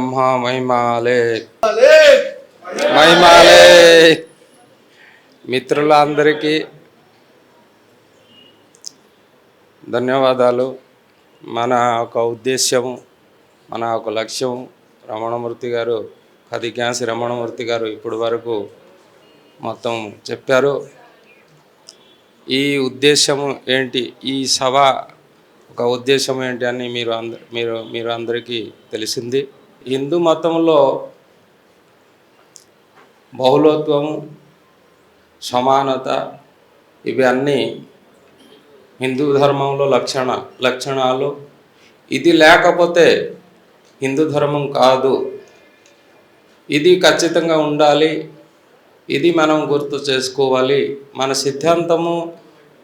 బ్రహ్మ మహిమాలే. మహిమాలే. మిత్రులందరికీ ధన్యవాదాలు. మన ఒక ఉద్దేశ్యము మన ఒక లక్ష్యం. రమణమూర్తి గారు కదిక్యాసి రమణమూర్తి గారు ఇప్పటి వరకు మొత్తం చెప్పారు. ఈ ఉద్దేశము ఏంటి? ఈ సభ ఒక ఉద్దేశం ఏంటి అని మీరు అంద మీరు మీరు అందరికీ తెలిసింది. హిందూ మతంలో బహుళత్వము సమానత ఇవి అన్నీ హిందూ ధర్మంలో లక్షణ లక్షణాలు. ఇది లేకపోతే హిందూ ధర్మం కాదు. ఇది ఖచ్చితంగా ఉండాలి. ఇది మనం గుర్తు చేసుకోవాలి. మన సిద్ధాంతము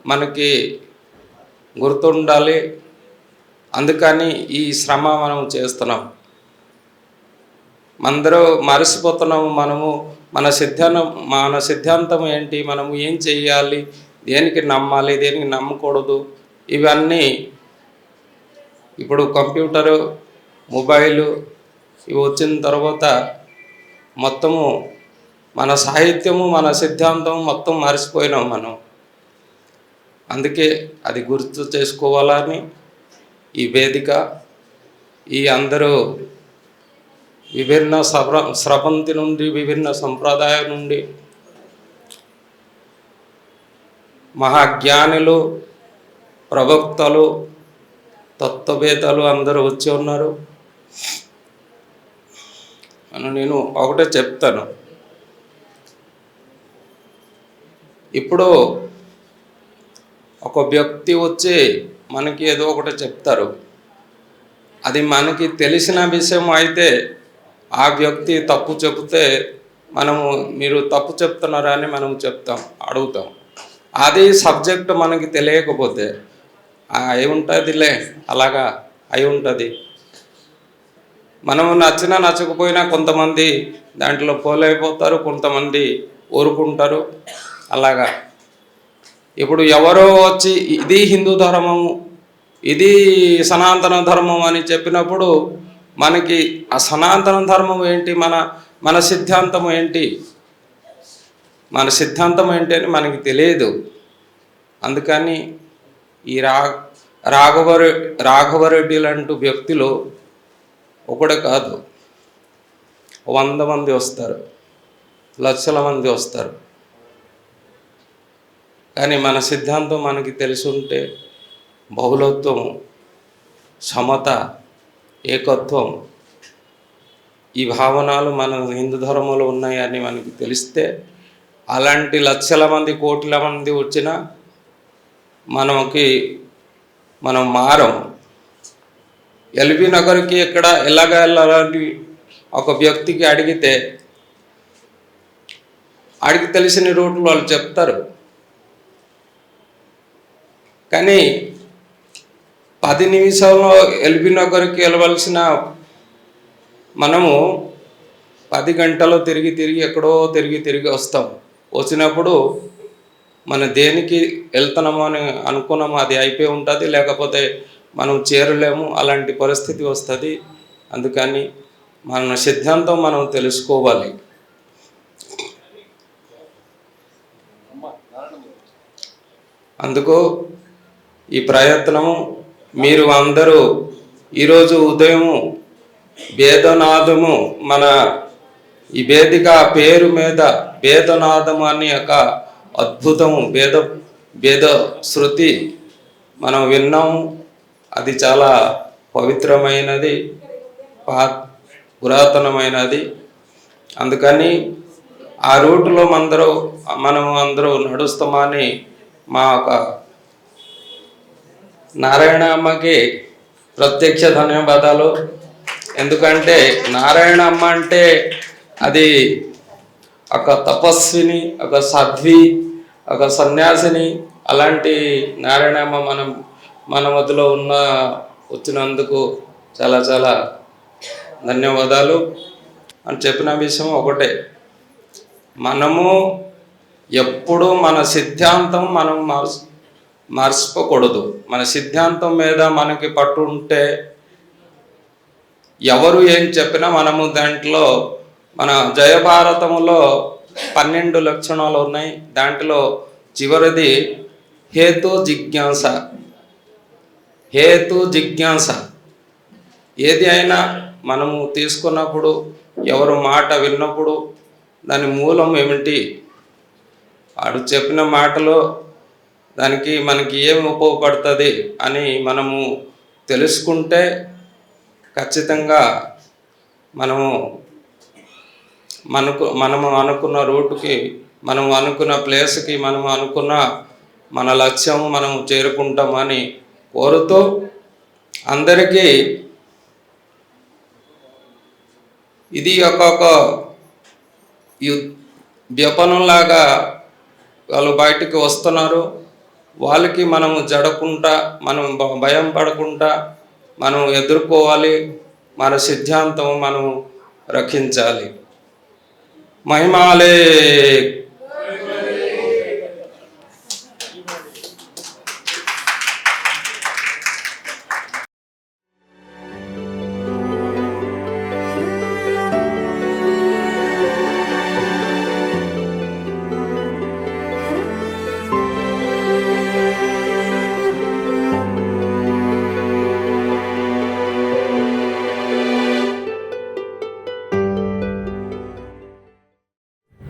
మనకి గుర్తుండాలి. అందుకని ఈ శ్రమ మనం చేస్తున్నాం. అందరూ మరసిపోతున్నాము మనము మన సిద్ధాంతం మన సిద్ధాంతం ఏంటి మనము ఏం చెయ్యాలి దేనికి నమ్మాలి దేనికి నమ్మకూడదు ఇవన్నీ ఇప్పుడు కంప్యూటరు మొబైలు ఇవి వచ్చిన తర్వాత మొత్తము మన సాహిత్యము మన సిద్ధాంతం మొత్తం మర్చిపోయినాం మనం. అందుకే అది గుర్తు చేసుకోవాలని ఈ వేదిక ఈ అందరూ విభిన్న స్రవ స్రవంతి నుండి విభిన్న సంప్రదాయం నుండి. మహాజ్ఞానులు ప్రవక్తలు తత్వవేత్తలు అందరూ వచ్చి ఉన్నారు. అని నేను ఒకటే చెప్తాను. ఇప్పుడు ఒక వ్యక్తి వచ్చి మనకి ఏదో ఒకటి చెప్తారు. అది మనకి తెలిసిన విషయం అయితే ఆ వ్యక్తి తప్పు చెబితే మనము మీరు తప్పు చెప్తున్నారని మనం చెప్తాం అడుగుతాం. అది సబ్జెక్ట్ మనకి తెలియకపోతే అయి ఉంటుందిలే అలాగా అయి ఉంటుంది. మనము నచ్చినా నచ్చకపోయినా కొంతమంది దాంట్లో పోలైపోతారు కొంతమంది ఊరుకుంటారు అలాగా. ఇప్పుడు ఎవరో వచ్చి ఇది హిందూ ధర్మము ఇది సనాతన ధర్మం అని చెప్పినప్పుడు మనకి ఆ సనాతన ధర్మం ఏంటి? మన మన సిద్ధాంతం ఏంటి? మన సిద్ధాంతం ఏంటి అని మనకి తెలియదు. అందుకని ఈ రా రాఘవరె రాఘవరెడ్డి లాంటి వ్యక్తులు ఒకడే కాదు. వంద మంది వస్తారు. లక్షల మంది వస్తారు. కానీ మన సిద్ధాంతం మనకి తెలిసి ఉంటే బహుళత్వం సమత ఏకత్వం. ఈ భావనలు మన హిందూ ధర్మంలో ఉన్నాయని మనకి తెలిస్తే అలాంటి లక్షల మంది కోట్ల మంది వచ్చినా మనకి మనం మారం. ఎల్బీ నగర్కి ఎక్కడ ఎలాగ వెళ్ళాలని ఒక వ్యక్తికి అడిగితే అడిగి తెలిసిన రూట్లు వాళ్ళు చెప్తారు. కానీ పది నిమిషంలో ఎల్బీ నగర్కి వెళ్ళవలసిన మనము పది గంటలు తిరిగి తిరిగి ఎక్కడో తిరిగి తిరిగి వస్తాం. వచ్చినప్పుడు మన దేనికి వెళ్తున్నాము అని అనుకున్నాము అది అయిపోయి ఉంటుంది లేకపోతే మనం చేరలేము అలాంటి పరిస్థితి వస్తుంది. అందుకని మన సిద్ధాంతం మనం తెలుసుకోవాలి. అందుకు ఈ ప్రయత్నము మీరు అందరూ ఈరోజు ఉదయము వేదనాదము మన ఈ వేదిక పేరు మీద వేదనాదము అనే ఒక అద్భుతము వేద వేద శృతి మనం విన్నాము అది చాలా పవిత్రమైనది పా పురాతనమైనది. అందుకని ఆ రూట్లో అందరూ మనం అందరూ నడుస్తామని మా ఒక నారాయణ అమ్మకి ప్రత్యక్ష ధన్యవాదాలు. ఎందుకంటే నారాయణ అమ్మ అంటే అది ఒక తపస్విని ఒక సాధ్వి ఒక సన్యాసిని. అలాంటి నారాయణ అమ్మ మనం మన మధ్యలో ఉన్న వచ్చినందుకు చాలా చాలా ధన్యవాదాలు. అని చెప్పిన విషయం ఒకటే. మనము ఎప్పుడు మన సిద్ధాంతం మనం మార్చు మర్చిపోకూడదు. మన సిద్ధాంతం మీద మనకి పట్టు ఉంటే ఎవరు ఏం చెప్పినా మనము దాంట్లో మన జయభారతంలో పన్నెండు లక్షణాలు ఉన్నాయి. దాంట్లో చివరిది హేతు జిజ్ఞాస. హేతు జిజ్ఞాస. ఏది అయినా మనము తీసుకున్నప్పుడు ఎవరు మాట విన్నప్పుడు దాని మూలం ఏమిటి? వాడు చెప్పిన మాటలో దానికి మనకి ఏమి ఉపయోగపడుతుంది అని మనము తెలుసుకుంటే ఖచ్చితంగా మనము మనకు మనము అనుకున్న రూటుకి మనం అనుకున్న ప్లేస్కి మనం అనుకున్న మన లక్ష్యం మనం చేరుకుంటామని కోరుతూ అందరికీ ఇది ఒక్కొక్క యు వ్యపనంలాగా వాళ్ళు బయటికి వస్తున్నారు. వాళ్ళకి మనము జడకుండా మనం భ- భయం పడకుండా మనం ఎదుర్కోవాలి మన సిద్ధాంతం మనం రక్షించాలి. మహిమాలే